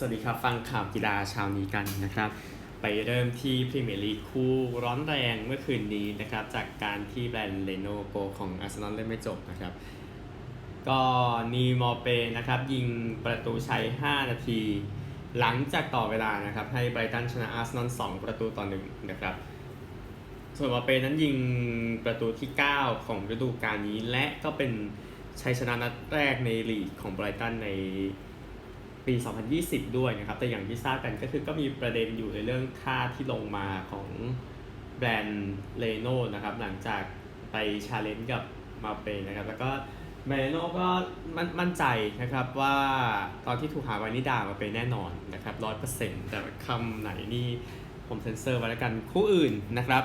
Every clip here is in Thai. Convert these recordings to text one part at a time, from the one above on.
สวัสดีครับ ฟังข่าวกีฬาเช้านี้กันนะครับ ไปเริ่มที่พรีเมียร์ลีกคู่ร้อนแรงเมื่อคืนนี้นะครับ จากการที่แบรนด์เลโนโกของอาร์เซนอลเล่นไม่จบนะครับ ก็นีมอเปนะครับ ยิงประตูชัย 5 นาที หลังจากต่อเวลานะครับ ให้ไบรตันชนะอาร์เซนอล2ประตูต่อหนึ่งนะครับส่วนมอเปนั้นยิงประตูที่ 9 ของฤดูกาลนี้ และก็เป็นชัยชนะนัดแรกในลีกของไบรตันใน ปี 2020 ด้วยนะครับ แต่อย่างที่ทราบกันก็คือก็มีประเด็นอยู่ในเรื่องค่าที่ลงมาของแบรนด์เลโนนะครับ หลังจากไปชาเลนจ์กับมาเปนะครับ แล้วก็แบรนด์เลโนก็มั่นมั่นใจนะครับว่าตอนที่ถูกหาไว้นี่ด่ามาเป็นแน่นอนนะครับร้อยเปอร์เซ็นต์แต่คำไหนนี่ผมเซ็นเซอร์ไว้แล้วกันคู่อื่นนะครับ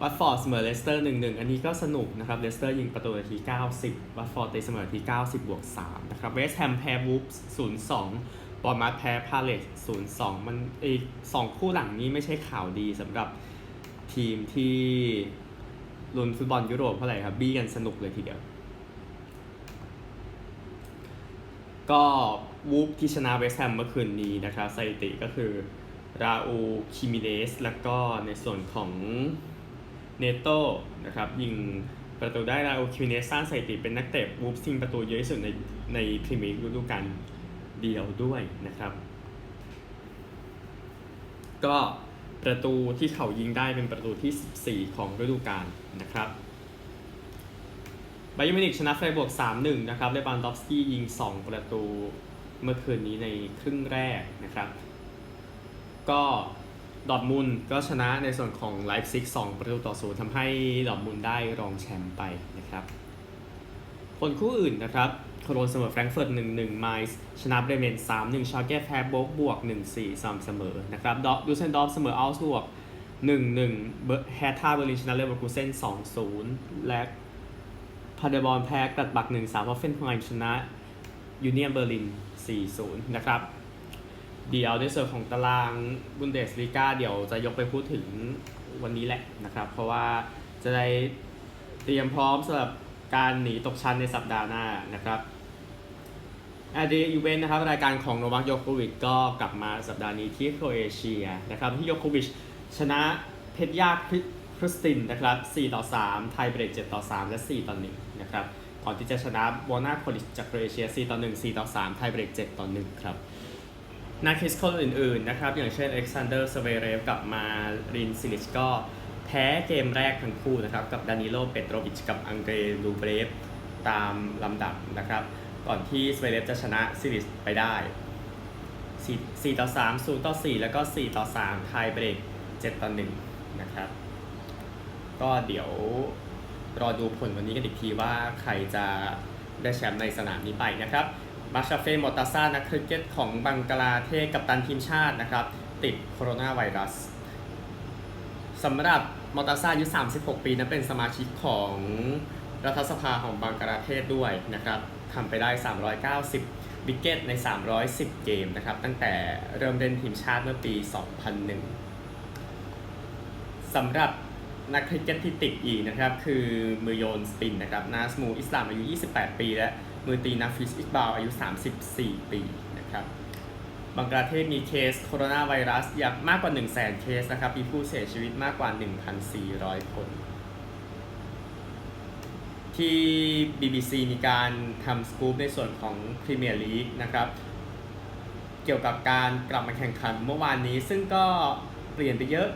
วัตฟอร์ดเสมอเลสเตอร์1-1อันนี้ก็สนุกนะครับเลสเตอร์ยิงประตูนาที 90 วัตฟอร์ดตีเสมอนาที 90 บวก 3 นะครับเวสต์แฮมแพ้วูฟส์0-2บอร์มัสแพ้พาเลทศูนย์ส0-2มันอีกสองคู่หลังนี้ไม่ใช่ข่าวดีสำหรับทีมที่ลุ้นฟุตบอลยุโรปเท่าไหร่ครับบี้กันสนุกเลยทีเดียว ก็วูฟที่ชนะเวสต์แฮมเมื่อคืนนี้นะครับสถิติก็คือราอูคิมิเนสแล้วก็ในส่วนของ เนโต้นะครับยิงประตูได้แล้วคิวเนสสร้างสถิติเป็นนักเตะวูฟซิงประตูเยอะที่สุดในในพรีเมียร์ลีกฤดูกาลเดียวด้วยนะครับ ก็ประตูที่เขายิงได้เป็นประตูที่ 14 ของฤดูกาลนะครับไบเยอร์มิวนิกชนะไฟบวก 3-1 นะครับเลบานดอฟสกี้ยิง 2 ประตูเมื่อคืนนี้ในครึ่งแรกนะครับ ก็ ดอทมุนก็ชนะในส่วนของไลฟ์ซิก2ประตูต่อศูนย์ทำให้ดอทมุนได้รองแชมป์ไปนะครับผลคู่อื่นนะครับโคโลนเสมอแฟรงก์เฟิร์ต1-1ไมซ์ชนะเบรเมน3-1ชาเก้แพ้โบกบวก1-4สม่ำเสมอนะครับดอดูเซนดอฟเสมออัลส์บวก1-1เบอร์แฮท่าเบอร์ลินชนะเลเวอร์คูเซ่น2-0และพาเดบอลแพ้กัดบัก1-3เพราะเฟนไฮม์ชนะยูเนียนเบอร์ลิน4-0นะครับ เดี๋ยวในส่วนของตารางบุนเดสลีกาเดี๋ยวจะยกไปพูดถึงวันนี้แหละนะครับ เพราะว่าจะได้เตรียมพร้อมสำหรับการหนีตกชั้นในสัปดาห์หน้านะครับอาดีอีเวนต์นะครับรายการของโนวัคโยโควิชก็กลับมาสัปดาห์นี้ที่โครเอเชียนะครับที่โยโควิชชนะเพชรยาคริสตินนะครับ4ต่อ3 ไทยเบรก7ต่อ 3 และ 4 ต่อ1นะครับก่อนที่จะชนะโบนาโคลิชจากโครเอเชีย4ต่อ1 4ต่อ3 ไทยเบรก7ต่อ1ครับ นักเทสคนอื่นๆนะครับ อย่างเช่นอเล็กซานเดอร์สเวเรฟกับมารินซิลิชก็แพ้เกมแรกทั้งคู่นะครับ กับดานิโลเปโตรวิชกับอังเดรลูเบรฟตามลำดับนะครับ ก่อนที่สเวเรฟจะชนะซิลิชไปได้ 4 ต่อ 3 0 ต่อ 4 แล้วก็ 4 ต่อ 3 ไทยเบรก 7 ต่อ 1 นะครับ ก็เดี๋ยวรอดูผลวันนี้กันอีกทีว่าใครจะได้แชมป์ในสนามนี้ไปนะครับ มาชาเฟมอตาซานักคริกเก็ตของบังกลาเทศกับตันทีมชาตินะครับ ติดโคโรนาไวรัสสำหรับมอตาซาอายุ 36 ปีนั้นเป็นสมาชิกของรัฐสภาของบังกลาเทศด้วยนะครับทำไปได้ 390 วิกเก็ตใน 310 เกมนะครับ ตั้งแต่เริ่มเล่นทีมชาติเมื่อปี 2001สำหรับนักคริกเก็ตที่ติดอีกนะครับ คือมือโยนสปินนะครับนาสมูอิสลามอายุ 28 ปีและ มือตีนาฟิสอิกบาลอายุ 34 ปีนะครับบังกลาเทศมีเคสโคโรนาไวรัสอย่างมากกว่า 1 0 0 0 0แเคสนะครับ มีผู้เสียชีวิตมากกว่า 1,400 คน ที่ BBC มีการทำสกู๊ปในส่วนของพรีเมียร์ลีกนะครับ เกี่ยวกับการกลับมาแข่งขันเมื่อวานนี้ ซึ่งก็เปลี่ยนไปเยอะ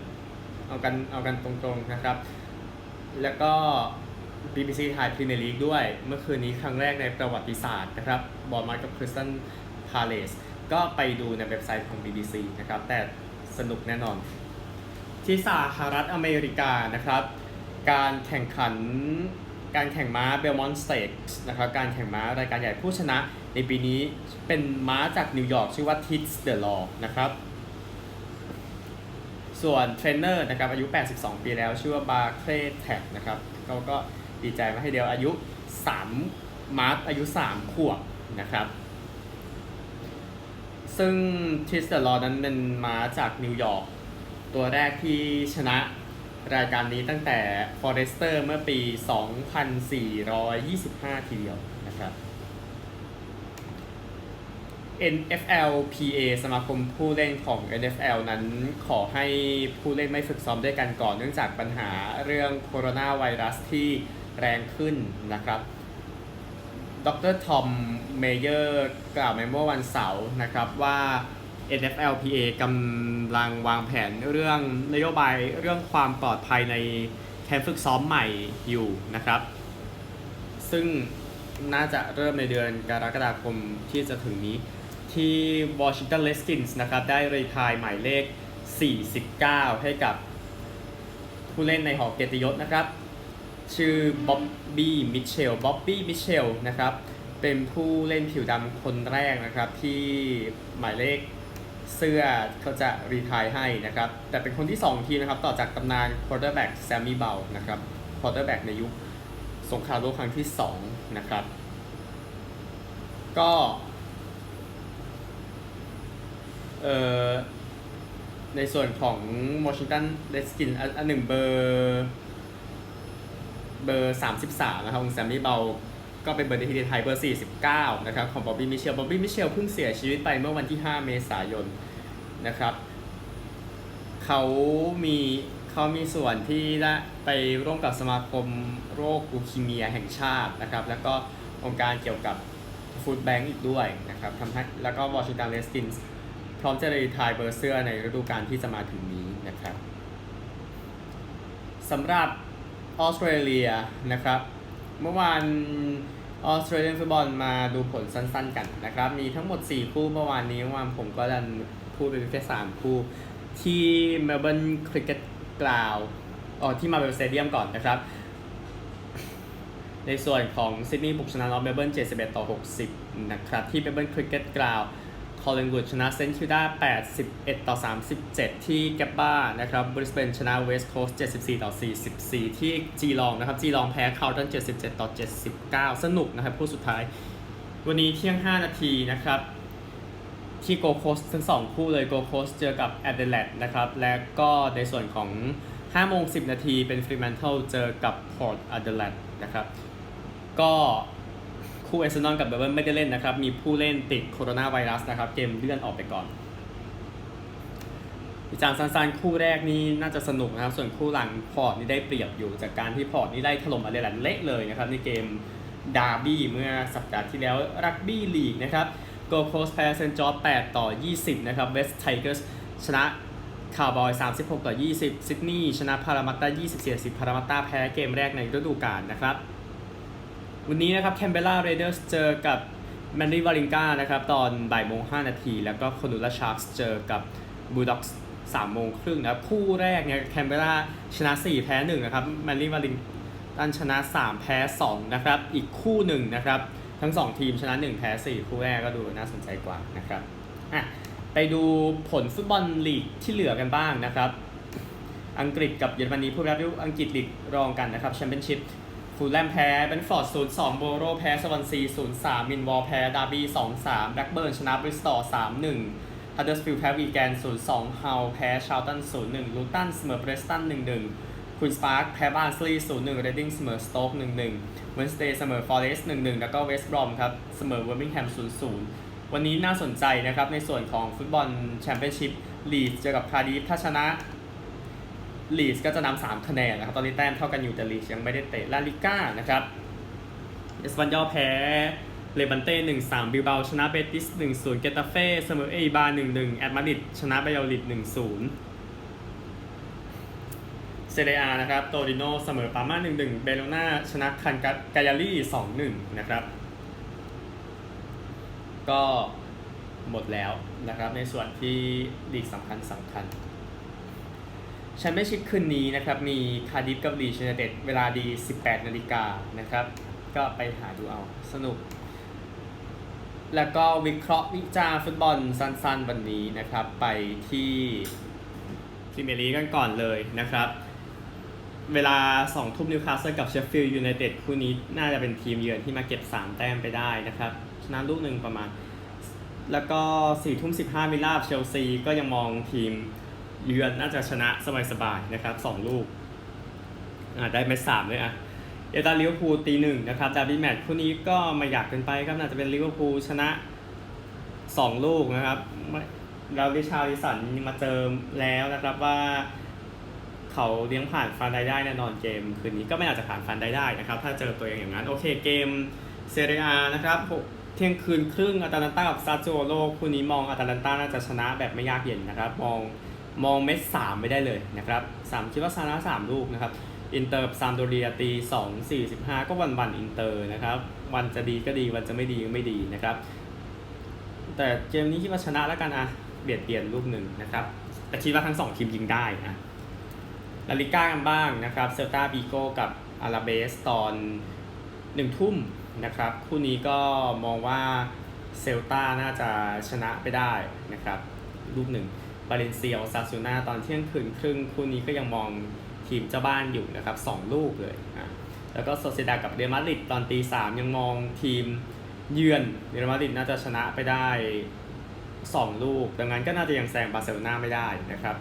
เอากันเอากันตรงๆนะครับ แล้วก็ BBC ไทยพรีเมียร์ลีกด้วย เมื่อคืนนี้ครั้งแรกในประวัติศาสตร์นะครับบอลมากับคริสตันพาเลสก็ไปดูในเว็บไซต์ของ BBC นะครับแต่สนุกแน่นอน ที่สหรัฐอเมริกานะครับ การแข่งขันการแข่งม้าเบลมอนสเต e นะครับการแข่งม้ารายการใหญ่ผู้ชนะ ในปีนี้เป็นม้าจากนิวยอร์กชื่อว่าทิส์เดอะลอนะครับส่วนเทรนเนอร์นะครับอายุ 82 ปีแล้ว ชื่อว่าบาร์เคลแท็กนะครับเขาก็ ดีใจมาให้เดียวอายุ 3 มาร์ตอายุ 3 ขวบนะครับ ซึ่งทิสเดอร์ลอนั้นเป็นม้าจากนิวยอร์กตัวแรกที่ชนะรายการนี้ตั้งแต่ฟอเรสเตอร์เมื่อปี 2425 ทีเดียวนะครับ NFL PA สมาคมผู้เล่นของ NFL นั้นขอให้ผู้เล่นไม่ฝึกซ้อมด้วยกันก่อน เนื่องจากปัญหาเรื่องโคโรนาไวรัสที่ แรงขึ้นนะครับดรทอมเมเยอร์กล่าวในเมื่อวันเสาร์นะครับว่า NFLPA กำลังวางแผนเรื่องนโยบายเรื่องความปลอดภัยในแคมป์ฝึกซ้อมใหม่อยู่นะครับ ซึ่งน่าจะเริ่มในเดือนกรกฎาคมที่จะถึงนี้ ที่ Washington Redskins นะครับ ได้รีทายหมายเลข 49 ให้กับผู้เล่นในหอเกียรติยศนะครับ ชื่อบ๊อบบี้มิเชลบ๊อบบี้มิเชลนะครับ เป็นผู้เล่นผิวดำคนแรกนะครับ ที่หมายเลขเสื้อเขาจะรีทายให้นะครับ แต่เป็นคนที่ 2 ทีนะครับ ต่อจากตำนาน quarterback แซมมี่เบลนะครับ quarterback ในยุคสงครามโลกครั้งที่ 2 นะครับ ก็เอ่อในส่วนของ Washington Redskins อันอันหนึ่งเบอร์ เบอร์ 33 นะครับของแซมมี่เบลก็เป็นเบอร์ในทีเดไทยเบอร์ 49 นะครับของบ๊อบบี้มิเชลบ๊อบบี้มิเชลเพิ่งเสียชีวิตไปเมื่อวันที่ 5 เมษายนนะครับเขามีเขามีส่วนที่ได้ไปร่วมกับสมาคมโรคลูคีเมียแห่งชาตินะครับ แล้วก็องค์การเกี่ยวกับฟู้ดแบงก์อีกด้วยนะครับทำให้แล้วก็วอชิงตันเรสกินส์พร้อมจะรีไทายเบอร์เสื้อในฤดูกาลที่จะมาถึงนี้นะครับสำหรับ ออสเตรเลียนะครับ เมื่อวานออสเตรเลียนฟุตบอลมาดูผลสั้นๆกันนะครับ มีทั้งหมด 4 คู่เมื่อวานนี้เมื่อวานผมก็ดันพูดไปแค่3คู่ ที่เมลเบิร์นคริกเก็ตกล่าวอ๋อที่มาเบลสเตเดียมก่อนนะครับ ในส่วนของซิดนีย์บุกชนะนอตเมลเบิร์น71 ต่อ 60 นะครับ ที่เมลเบิร์นคริกเก็ตกล่าว คอลเลนวูดชนะเซนต์คิวดา81 ต่อ 37 ที่แกบบ้านะครับบริสเบนชนะเวสต์โคสต์74 ต่อ 44 ที่จีลองนะครับจีลองแพ้คาร์ตัน77 ต่อ 79 สนุกนะครับคู่สุดท้าย วันนี้เที่ยง 5 นาทีนะครับที่โกโคสทั้งสองคู่เลยโกโคสเจอกับแอดเดเลดนะครับและก็ในส่วนของ5โมง10 นาทีเป็นฟรีแมนเทลเจอกับพอร์ตแอดเดเลดนะครับก็ คู่เอเซนอนกับเบอร์เบิร์ไม่ได้เล่นนะครับ มีผู้เล่นติดโคโรนาไวรัสนะครับ เกมเลื่อนออกไปก่อนวิจารณ์สั้นๆคู่แรกนี่น่าจะสนุกนะครับ ส่วนคู่หลังพอร์ตนี่ได้เปรียบอยู่จากการที่พอร์ตนี่ได้ถล่มอเดเลดเละเลยนะครับในเกมดาร์บี้เมื่อสัปดาห์ที่แล้วรักบี้ลีกนะครับโกโคสแพ้เซนจอร์8ต่อ 20 นะครับเวสต์ไทเกอร์สชนะคาวบอย36 ต่อ 20 ซิดนีย์ชนะพารามัตตา24 10พารามัตตาแพ้เกมแรกในฤดูกาลนะครับ วันนี้นะครับแคนเบราเรเดอร์สเจอกับแมนดี้วาริงกานะครับตอนบ่ายโมง5นาทีแล้วก็คอนูล่าชาร์กสเจอกับบูลด็อกส์3โมงครึ่งนะครับคู่แรกเนี่ยแคนเบราชนะ 4 แพ้1นะครับแมนดี้วาริงตันชนะ 3 แพ้2นะครับอีกคู่หนึ่งนะครับทั้ง 2 ทีมชนะ 1 แพ้ 4 คู่แรกก็ดูน่าสนใจกว่านะครับอะไปดูผลฟุตบอลลีกที่เหลือกันบ้างนะครับ อังกฤษกับเยอรมนีผู้รับดูอังกฤษลีกรองกันนะครับแชมเปี้ยนชิพ ฟูลแลมแพ้เบนฟอร์ด0 2โบโรแพ้สวอนซี0 3มินวอลแพ้ดาร์บี้2 3แบล็กเบิร์นชนะบริสตอร์3 1ฮัตเดอร์สฟิลด์แพ้วีแกน0 2เฮาแพ้ชาลตัน0 1ลูตันเสมอเบรสตัน1 1คุณสปาร์คแพ้บาร์นสลีย์0 1เรดดิ้งเสมอสโต๊ก1 1เวนสเตย์เสมอฟอเรสต์1 1แล้วก็เวสต์บรอมครับเสมอเวอร์มิงแฮม0 0วันนี้น่าสนใจนะครับในส่วนของฟุตบอลแชมเปี้ยนชิพลีดเจอกับคาร์ดิฟถ้าชนะ ลีสก็จะนำสามคะแนนนะครับ ตอนนี้แต้มเท่ากันอยู่แต่ลีสยังไม่ได้เตะลาลิก้านะครับเอสปันยอลแพ้เลบันเต้หนึ่งสามบิลเบาชนะเบติสหนึ่งศูนย์เกตาเฟ่เสมอเอบาหนึ่งหนึ่งแอดมาดริดชนะไบยอลิดหนึ่งศูนย์เซเรียนะครับโตริโนเสมอปาม่าหนึ่งหนึ่งเบโลนาชนะคันกายาลี่สองหนึ่งนะครับ ก็หมดแล้วนะครับในส่วนที่ลีกสำคัญสำคัญ แชมเปี้ยนชิพคืนนี้นะครับ มีคาร์ดิฟกับลีชยูไนเต็ดเวลาดี 18 นาฬิกานะครับ ก็ไปหาดูเอาสนุก แล้วก็วิเคราะห์วิจารฟุตบอลสั้นๆ วันนี้นะครับ ไปที่พรีเมร์ลีกกันก่อนเลยนะครับ เวลา 2 ทุ่มนิวคาสเซิลกับเชฟฟิลด์ยูไนเต็ดคู่นี้น่าจะเป็นทีมเยือนที่มาเก็บ 3 แต้มไปได้นะครับชนะลูกหนึ่งประมาณ แล้วก็4ทุ่ม15มิลลาบเชลซีก็ยังมองทีม เยือนน่าจะชนะสบายๆนะครับสองลูกอ่าได้เม็ดสามเลยอะเอตาลิเวอร์พูลตีหนึ่งนะครับดาร์บี้แมตช์คู่นี้ก็ไม่อยากเกินไปครับน่าจะเป็นลิเวอร์พูลชนะสองลูกนะครับไม่แล้วดิชาริสันมาเจอแล้วนะครับว่าเขาเลี้ยงผ่านฟันได้ได้แน่นอนเกม คืนนี้ก็ไม่อาจจะผ่านฟันได้ได้นะครับ ถ้าเจอตัวเองอย่างนั้น โอเคเกมเซเรียนะครับเที่ยงคืนครึ่งอาตาลันตากับซาโจโลคู่นี้มองอาตาลันตาน่าจะชนะแบบไม่ยากเย็นนะครับ มอง มองเม็ดสามไม่ได้เลยนะครับสามคิดว่าชนะสามลูกนะครับอินเตอร์กับซามโดเรียตีสองสี่สิบห้าก็วันวันอินเตอร์นะครับ วันจะดีก็ดีวันจะไม่ดีก็ไม่ดีนะครับ แต่เกมนี้คิดว่าชนะแล้วกันอะเบียดเบียนลูกหนึ่งนะครับ แต่คิดว่าทั้งสองทีมยิงได้นะลาลิก้ากันบ้างนะครับเซลตาบีโกกับอาราเบสตอนหนึ่งทุ่มนะครับ คู่นี้ก็มองว่าเซลตาน่าจะชนะไปได้นะครับ ลูกหนึ่ง บาเลนเซียซาซูนาตอนเที่ยงคืนครึ่งคู่นี้ก็ยังมองทีมเจ้าบ้านอยู่นะครับสองลูกเลยอะแล้วก็โซเซดากับเรอัลมาดริดตอนตีสามยังมองทีมเยือนเรอัลมาดริดน่าจะชนะไปได้ 2 ลูก ดังนั้นก็น่าจะยังแซงบาร์เซโลนาไม่ได้นะครับ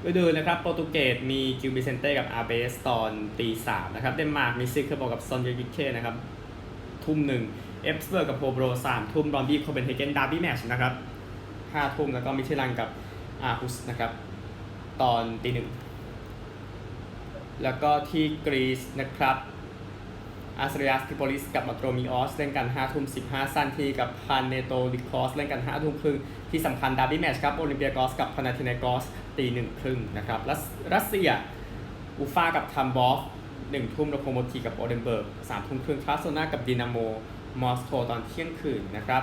ไปดูนะครับโปรตุเกสมีกิวบิเซนเต้กับอาเบสตอนตีสามนะครับเดนมาร์กมีซิกเคอร์บอกกับซอนเยยิเคนะครับทุ่มหนึ่งเอฟสเบิร์กับโปโบรสามทุ่มรอนบี้โคเปนเฮเกนดาร์บี้แมชนะครับ ห้าทุ่มแล้วก็มิเชลันกับอาร์ฮุสนะครับ ตอนตีหนึ่งแล้วก็ที่กรีซนะครับอาสเรียสทิโปลิสกับมาโตรมิออสเล่นกัน5ทุ่ม15 ซันทีกับพานเนโตลิคอสเล่นกัน5ทุ่มครึ่งที่สำคัญดาร์บี้แมชครับโอลิมเปียกอสกับพานาธินากอสตีหนึ่งครึ่งนะครับรัสรัสเซียอูฟากับทัมบอฟหนึ่งทุ่มโลโคโมทีกับโอเดนเบิร์กสามทุ่มครึ่งคลาสโซนากับดินาโมมอสโกตอนเที่ยงคืนนะครับ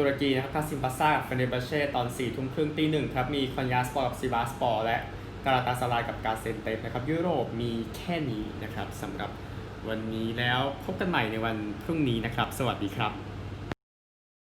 ตุรกีนะครับคาซิมบาซ่ากับเฟเนเบเช่ตอน4ทุ่มครึ่งตีหนึ่งครับ มีคอนยาสปอร์กับซิบาสปอร์และกาลาตาสลายกับกาเซนเตปนะครับ ยุโรปมีแค่นี้นะครับสำหรับวันนี้แล้วพบกันใหม่ในวันพรุ่งนี้นะครับ สวัสดีครับ